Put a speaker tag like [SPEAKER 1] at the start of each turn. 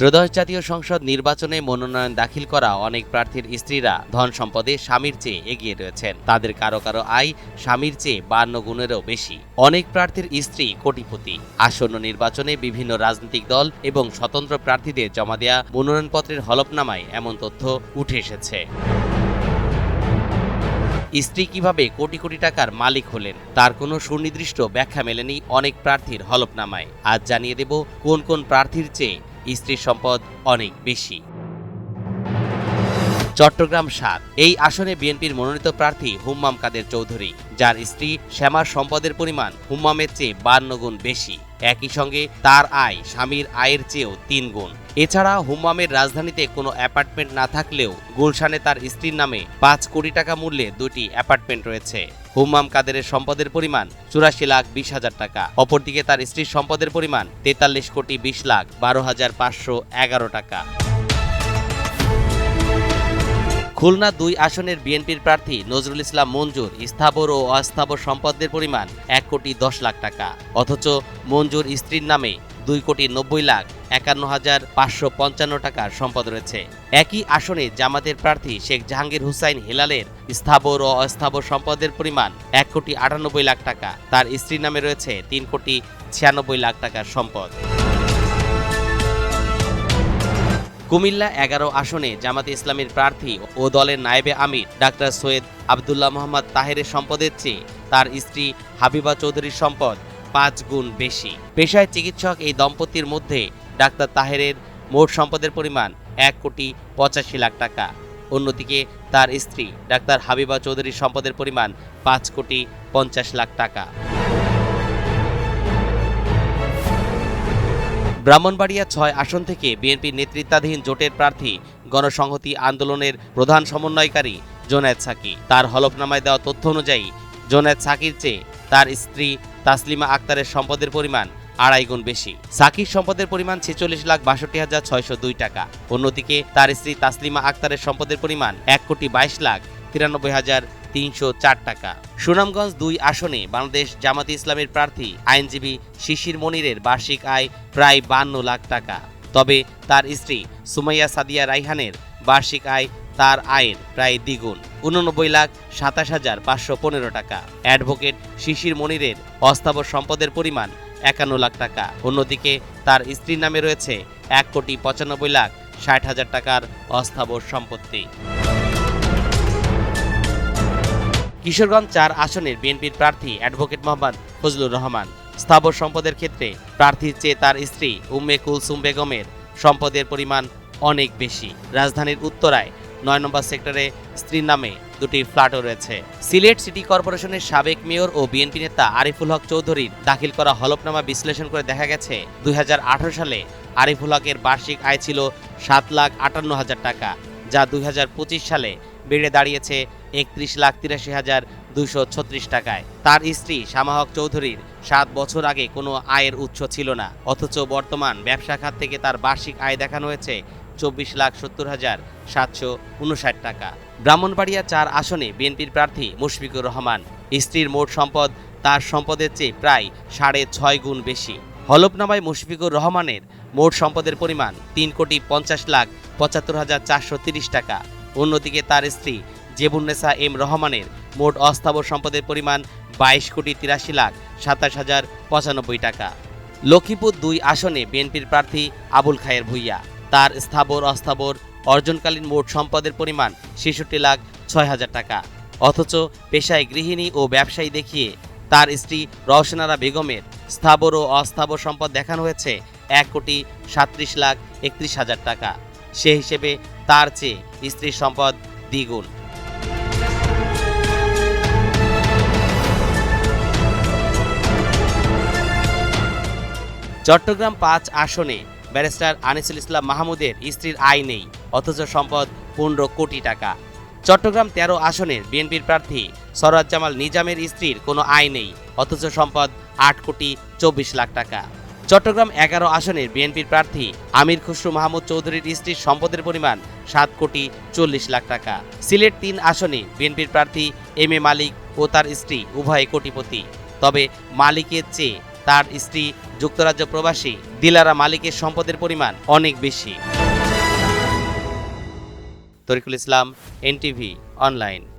[SPEAKER 1] ত্রয়োদশ জাতীয় সংসদ নির্বাচনে মনোনয়ন দাখিল করা অনেক প্রার্থীর স্ত্রীরা ধন সম্পদে স্বামীর চেয়ে এগিয়ে রয়েছেন। তাদের কারও কারও আয় স্বামীর চেয়ে বান্ন গুণেরও বেশি। অনেক প্রার্থীর স্ত্রী কোটিপতি। আসন্ন নির্বাচনে বিভিন্ন রাজনৈতিক দল এবং স্বতন্ত্র প্রার্থীদের জমা দেওয়া মনোনয়নপত্রের হলফনামায় এমন তথ্য উঠে এসেছে। স্ত্রী কীভাবে কোটি কোটি টাকার মালিক হলেন, তার কোনো সুনির্দিষ্ট ব্যাখ্যা মেলেনি অনেক প্রার্থীর হলফনামায়। আজ জানিয়ে দেব কোন কোন প্রার্থীর চেয়ে স্ত্রীর সম্পদ অনেক বেশি। চট্টগ্রাম সাত। এই আসনে বিএনপির মনোনীত প্রার্থী হুম্মাম কাদের চৌধুরী, যার স্ত্রী শ্যামার সম্পদের পরিমাণ হুম্মামের চেয়ে বান্ন গুণ বেশি। একই সঙ্গে তার আয় স্বামীর আয়ের চেয়েও তিন গুণ। এছাড়া হুম্মামের রাজধানীতে কোনো অ্যাপার্টমেন্ট না থাকলেও গুলশানে তার স্ত্রীর নামে পাঁচ কোটি টাকা মূল্যে দুটি অ্যাপার্টমেন্ট রয়েছে। হুম্মাম কাদেরের সম্পদের পরিমাণ চুরাশি লাখ বিশ হাজার টাকা। অপরদিকে তার স্ত্রীর সম্পদের পরিমাণ তেতাল্লিশ কোটি বিশ লাখ বারো হাজার পাঁচশো এগারো টাকা। খুলনা দুই আসনের বিএনপির প্রার্থী নজরুল ইসলাম মঞ্জুর স্থাবর ও অস্থাবর সম্পদের পরিমাণ এক কোটি দশ লাখ টাকা। অথচ মঞ্জুর স্ত্রীর নামে দুই কোটি নব্বই লাখ একান্ন হাজার পাঁচশো পঞ্চান্ন টাকার সম্পদ রয়েছে। একই আসনে জামাতের প্রার্থী শেখ জাহাঙ্গীর হুসাইন হেলালের স্থাবর ও অস্থাবর সম্পদের পরিমাণ এক কোটি আটানব্বই লাখ টাকা। তার স্ত্রীর নামে রয়েছে তিন কোটি ছিয়ানব্বই লাখ টাকার সম্পদ। কুমিল্লা এগারো আসনে জামাতে ইসলামের প্রার্থী ও দলের নায়েবে আমির ডাক্তার সৈয়দ আবদুল্লাহ মোহাম্মদ তাহেরের সম্পদের চেয়ে তার স্ত্রী হাবিবা চৌধুরীর সম্পদ পাঁচ গুণ বেশি। পেশায় চিকিৎসক এই দম্পতির মধ্যে ডাক্তার তাহেরের মোট সম্পদের পরিমাণ এক কোটি পঁচাশি লাখ টাকা। অন্যদিকে তার স্ত্রী ডাক্তার হাবিবা চৌধুরীর সম্পদের পরিমাণ পাঁচ কোটি পঞ্চাশ লাখ টাকা। ব্রাহ্মণবাড়িয়া ছয় আসন থেকে বিএনপির নেতৃত্বাধীন জোটের প্রার্থী, গণসংহতি আন্দোলনের প্রধান সমন্বয়কারী জোনায়েদ সাকি। তার হলফনামায় দেওয়া তথ্য অনুযায়ী জোনায়েদ সাকির চেয়ে তার স্ত্রী তাসলিমা আক্তারের সম্পদের পরিমাণ আড়াই গুণ বেশি। সাকির সম্পদের পরিমাণ ছেচল্লিশ লাখ বাষট্টি হাজার ছয়শো দুই টাকা। অন্যদিকে তার স্ত্রী তাসলিমা আক্তারের সম্পদের পরিমাণ এক কোটি বাইশ লাখ তিরানব্বই হাজার তিনশো চার টাকা। সুনামগঞ্জ দুই আসনে বাংলাদেশ জামাতে ইসলামের প্রার্থী আইনজীবী শিশির মনিরের বার্ষিক আয় প্রায় বান্ন লাখ টাকা। তবে তার স্ত্রী সুমাইয়া সাদিয়া রাইহানের বার্ষিক আয় তার আয়ের প্রায় দ্বিগুণ, উননব্বই লাখ সাতাশ হাজার পাঁচশো পনেরো টাকা। অ্যাডভোকেট শিশির মনিরের অস্থাবর সম্পদের পরিমাণ একান্ন লাখ টাকা। অন্যদিকে তার স্ত্রীর নামে রয়েছে এক কোটি পঁচানব্বই লাখ ষাট হাজার টাকার অস্থাবর সম্পত্তি। কিশোরগঞ্জ চার আসনের বিএনপির প্রার্থী অ্যাডভোকেট মোহাম্মদ ফজলুর রহমান। স্থাবর সম্পদের ক্ষেত্রে প্রার্থীর চেয়ে তার স্ত্রী উম্মে কুলসুম বেগমের সম্পদের পরিমাণ অনেক বেশি। রাজধানীর উত্তরায় নয় নম্বর সেক্টরে স্ত্রীর নামে দুটি ফ্ল্যাটও রয়েছে। সিলেট সিটি কর্পোরেশনের সাবেক মেয়র ও বিএনপি নেতা আরিফুল হক চৌধুরীর দাখিল করা হলফনামা বিশ্লেষণ করে দেখা গেছে, দুই হাজার আঠারো সালে আরিফুল হকের বার্ষিক আয় ছিল সাত লাখ আটান্ন হাজার টাকা, যা দুই হাজার পঁচিশ সালে বেড়ে দাঁড়িয়েছে একত্রিশ লাখ তিরাশি হাজার দুইশো ছত্রিশ টাকায়। তার স্ত্রী শামাহক চৌধুরীর সাত বছর আগে কোনো আয়ের উৎস ছিল না। অথচ বর্তমান ব্যবসা খাত থেকে তার বার্ষিক আয় দেখানো হয়েছে চব্বিশ লাখ সত্তর হাজার সাতশো উনষাট টাকা। ব্রাহ্মণবাড়িয়া চার আসনে বিএনপির প্রার্থী মুশফিকুর রহমান। স্ত্রীর মোট সম্পদ তার সম্পদের চেয়ে প্রায় সাড়ে ছয় গুণ বেশি। হলফনামায় মুশফিকুর রহমানের মোট সম্পদের পরিমাণ তিন কোটি পঞ্চাশ লাখ পঁচাত্তর হাজার চারশো তিরিশ টাকা। অন্যদিকে তার স্ত্রী জেবুন্নেসা এম রহমানের মোট অস্থাবর সম্পদের পরিমাণ বাইশ কোটি তিরাশি লাখ সাতাশ হাজার পঁচানব্বই টাকা। লক্ষ্মীপুর দুই আসনে বিএনপির প্রার্থী আবুল খায়ের ভুইয়া। তার স্থাবর অস্থাবর অর্জনকালীন মোট সম্পদের পরিমাণ ছেষট্টি লাখ ছয় হাজার টাকা। অথচ পেশায় গৃহিণী ও ব্যবসায়ী দেখিয়ে তার স্ত্রী রওশনারা বেগমের স্থাবর ও অস্থাবর সম্পদ দেখানো হয়েছে এক কোটি সাত্রিশ লাখ একত্রিশ হাজার টাকা। সে হিসেবে তার চেয়ে স্ত্রীর সম্পদ দ্বিগুণ। চট্টগ্রাম পাঁচ আসনে ব্যারিস্টার আনিসুল ইসলাম মাহমুদের স্ত্রীর আয় নেই, অথচ সম্পদ পনেরো কোটি টাকা। চট্টগ্রাম তেরো আসনের বিএনপির প্রার্থী সরাজ জামাল নিজামের স্ত্রীর কোনো আয় নেই, অথচ সম্পদ আট কোটি চব্বিশ লাখ টাকা। চট্টগ্রাম এগারো আসনের বিএনপির প্রার্থী আমির খসরু মাহমুদ চৌধুরীর স্ত্রীর সম্পদের পরিমাণ সাত কোটি চল্লিশ লাখ টাকা। সিলেট তিন আসনে বিএনপির প্রার্থী এম এ মালিক ও তার স্ত্রী উভয় কোটিপতি। তবে মালিকের চেয়ে তার স্ত্রী যুক্তরাজ্য প্রবাসী দিলারা মালিকের সম্পদের পরিমাণ অনেক বেশি। Tarikul Islam NTV online.